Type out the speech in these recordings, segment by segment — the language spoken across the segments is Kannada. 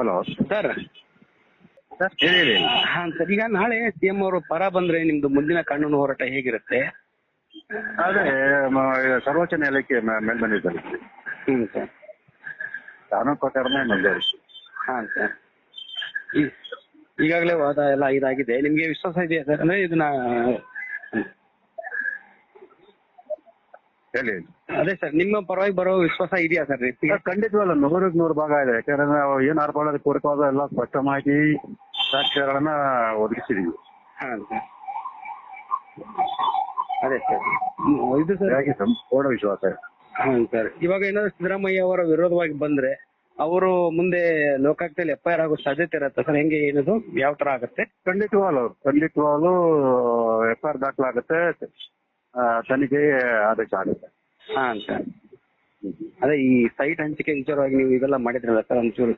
ಹಲೋ ಸರ್ ಸರ್ ಹೇಳಿ ಹೇಳಿ? ಹಾ ಸರ್ ಈಗ ನಾಳೆ ಸಿಎಂ ಅವರು ಪರ ಬಂದ್ರೆ ನಿಮ್ದು ಮುಂದಿನ ಕಾನೂನು ಹೋರಾಟ ಹೇಗಿರುತ್ತೆ? ಅದೇ ಮ- ಸರ್ವೋಚ್ಚ ನ್ಯಾಯಾಲಯಕ್ಕೆ ಮೇ- ಸಲ್ಲಿಸಿ ಹ್ಮ್ ಸರ್ ಕಾನೂನು ಪ್ರಕಾರನೇ ಮುಂದುವರಿಸಿ ಹಾ ಸರ್ ಈಗಾಗಲೇ ವಾದ ಎಲ್ಲ ಇದಾಗಿದೆ. ನಿಮ್ಗೆ ವಿಶ್ವಾಸ ಇದೆಯಾ ಸರ್ ಅಂದ್ರೆ ಇದನ್ನ. ಹೇಳಿ ಅದೇ ಸರ್ ನಿಮ್ಮ ಪರವಾಗಿ ಬರೋ ವಿಶ್ವಾಸ ಇದೆಯಾ ಸರ್? ಖಂಡಿತವಲ್ಲ ನೂರಕ್ಕೆ ನೂರು ಭಾಗ ಇದೆ. ಯಾಕಂದ್ರೆ ನಾವು ಏನ್ ಆರ್ಪಾಡ ಪೂರಕವಾದ ಎಲ್ಲ ಸ್ಪಷ್ಟ ಮಾಹಿತಿ ಸಾಕ್ಷ್ಯಗಳನ್ನ ಒದಗಿಸಿದೀವಿ. ಹಾ ಅದೇ ಸರ್. ಇದು ಸರ್. ಹಾಗಾಗಿ ಸಂಪೂರ್ಣ ವಿಶ್ವಾಸ ಇದೆ. Hmm sir. ಇವಾಗ ಏನಾದ್ರು ಸಿದ್ದರಾಮಯ್ಯ ಅವರ ವಿರೋಧವಾಗಿ ಬಂದ್ರೆ ಅವರು ಮುಂದೆ ಲೋಕಾಯುಕ್ತದಲ್ಲಿ ಎಫ್ ಐ ಆರ್ ಆಗೋ ಸಾಧ್ಯತೆ ಇರುತ್ತೆ ಸರ್? ಹೆಂಗೆ ಏನದು? ಯಾವ ತರ ಆಗುತ್ತೆ? ಖಂಡಿತವಾಗ್ಲು ಖಂಡಿತವಾಗ್ಲು ಎಫ್ ಆರ್ ದಾಖಲಾಗುತ್ತೆ. ತನಿಖೆ ಆದೇಶ ಆಗುತ್ತೆ. ಹಾ ಸರ್. ಅದೇ ಈ ಸೈಟ್ ಹಂಚಿಕೆ ವಿಚಾರವಾಗಿ ನೀವು ಇದೆಲ್ಲ ಮಾಡಿದ್ರಲ್ಲ ಸರ್ ಒಂಚೂರು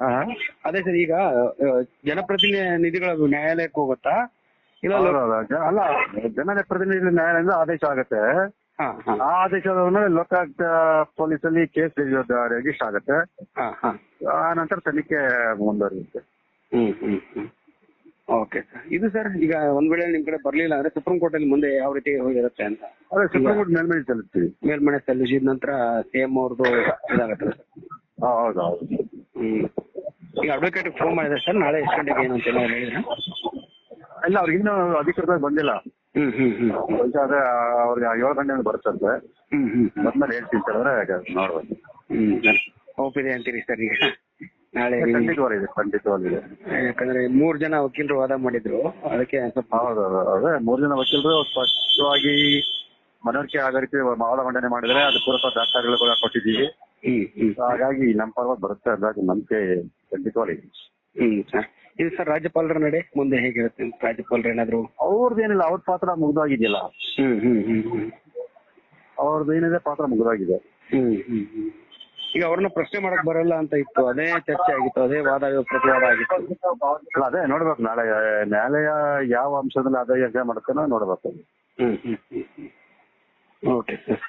ಹಾ ಅದೇ ಸರ್ ಈಗ ಜನಪ್ರತಿನಿಧಿಗಳ ನ್ಯಾಯಾಲಯಕ್ಕೆ ಹೋಗುತ್ತಾ? ಇಲ್ಲ ಅಲ್ಲ ಜನಪ್ರತಿನಿಧಿ ನ್ಯಾಯಾಲಯದಿಂದ ಆದೇಶ ಆಗುತ್ತೆ. ಆ ಆದೇಶದ ಮೇಲೆ ಲೋಕಾಯುಕ್ತ ಪೊಲೀಸಲ್ಲಿ ಕೇಸ್ ರಿಜಿಸ್ಟರ್ ಆಗುತ್ತೆ. ಆ ನಂತರ ತನಿಖೆ ಮುಂದುವರಿಯುತ್ತೆ. ಹ್ಮ್ ಹ್ಮ್. ಇದು ಸರ್ ಈಗ ಒಂದ್ ವೇಳೆ ನಿಮ್ ಕಡೆ ಬರ್ಲಿಲ್ಲ ಅಂದ್ರೆ ಸುಪ್ರೀಂ ಕೋರ್ಟ್ ಅಲ್ಲಿ ಮುಂದೆ ಯಾವ ರೀತಿ ಹೋಗಿರುತ್ತೆ ಅಂತ. ಅದೇ ಸುಪ್ರೀಂ ಕೋರ್ಟ್ ಮೇಲ್ಮನೆ ಸಲ್ಲಿಸ್ತೀವಿ ಮೇಲ್ಮನೆ ಸಲ್ಲಿಸಿದ ನಂತರ ಸಿಎಂ ಅವ್ರದ್ದು ಇದಾಗತ್ತಲ್ಲ ಸರ್. ಹಾ, ಹೌದು ಹೌದು. ಹ್ಮ್. ಈಗ ಅಡ್ವೊಕೇಟ್ ಫೋನ್ ಮಾಡಿದ್ರೆ ಸರ್ ನಾಳೆ ಎಷ್ಟು ಗಂಟೆಗೆ ಏನು ಅಂತ ಏನಾದ್ರು ಹೇಳಿದ್ರ? ಇಲ್ಲ ಅವ್ರಿಗೆ ಇನ್ನೂ ಅಧಿಕೃತವಾಗಿ ಬಂದಿಲ್ಲ. ಹ್ಮ್ ಹ್ಮ್ ಹ್ಮ್. ಆದ್ರೆ ಅವ್ರಿಗೆ ಏಳು ಗಂಟೆ ಬರುತ್ತಂತೆ. ಹ್ಮ್ ಹ್ಮ್ ಹ್ಮ್. ಬಂದ್ಮೇಲೆ ಹೇಳ್ತೀನಿ ಸರ್ ಅಂದ್ರೆ ನೋಡ್ಬೋದು. ಹ್ಮ್ ಸರ್. ಅಂತೀರಿ ಸರ್ ಈಗ. ನಾಳೆ ಖಂಡಿತವಾಗಿದೆ ಖಂಡಿತವಾಗಿದೆ ಯಾಕಂದ್ರೆ ಮೂರ್ ಜನ ವಕೀಲರು ವಾದ ಮಾಡಿದ್ರು ಅದಕ್ಕೆ ಸ್ವಲ್ಪ ಹೌದು ಹೌದು ಅದೇ ಮೂರು ಜನ ವಕೀಲರು ಸ್ಪಷ್ಟವಾಗಿ ಮನವರಿಕೆ ಆಗೋ ರೀತಿ ವಾದ ಮಂಡನೆ ಮಾಡಿದ್ರೆ ಅದು ಪೂರಕ ದಾಖಲೆಗಳು ಕೂಡ ಕೊಟ್ಟಿದ್ದೀವಿ. ಹ್ಮ್ ಹ್ಮ್. ಹಾಗಾಗಿ ನಮ್ಮ ಪರವಾಗಿ ಬರುತ್ತೆ ಅದಾಗಿ ನಂಬಿಕೆ ಖಂಡಿತವಾಗಿದೆ ಹ್ಮ್ ಸರ್ ಇದು ಸರ್ ರಾಜ್ಯಪಾಲರ ನಡೆ ಮುಂದೆ ಹೇಗಿರುತ್ತೆ ರಾಜ್ಯಪಾಲರು ಏನಾದ್ರು? ಅವ್ರದ್ದೇನಿಲ್ಲ ಅವ್ರ ಪಾತ್ರ ಮುಗ್ದೋಗಿದೆಯಲ್ಲ. ಹ್ಮ್ ಹ್ಮ್ ಹ್ಮ್ ಹ್ಮ್. ಅವ್ರದ್ದು ಏನಿದೆ ಪಾತ್ರ ಮುಗ್ದೋಗಿದೆ. ಹ್ಮ್ ಹ್ಮ್ ಹ್ಮ್. ಈಗ ಅವ್ರನ್ನ ಪ್ರಶ್ನೆ ಮಾಡಕ್ ಬರಲ್ಲ ಅಂತ ಇತ್ತು. ಅದೇ ಚರ್ಚೆ ಆಗಿತ್ತು ಅದೇ ವಾದ ಪ್ರತಿವಾದ ಆಗಿತ್ತು. ಅಲ್ಲ ಅದೇ ನೋಡ್ಬೇಕು. ನಾಳೆ ನ್ಯಾಯಾಲಯ ಯಾವ ಅಂಶದಲ್ಲಿ ಅದೇ ಯಜ್ಞ ಮಾಡ್ತಾನೋ ನೋಡ್ಬೇಕು. ಹ್ಮ್ ಹ್ಮ್ ಹ್ಮ್ ಓಕೆ ಸರ್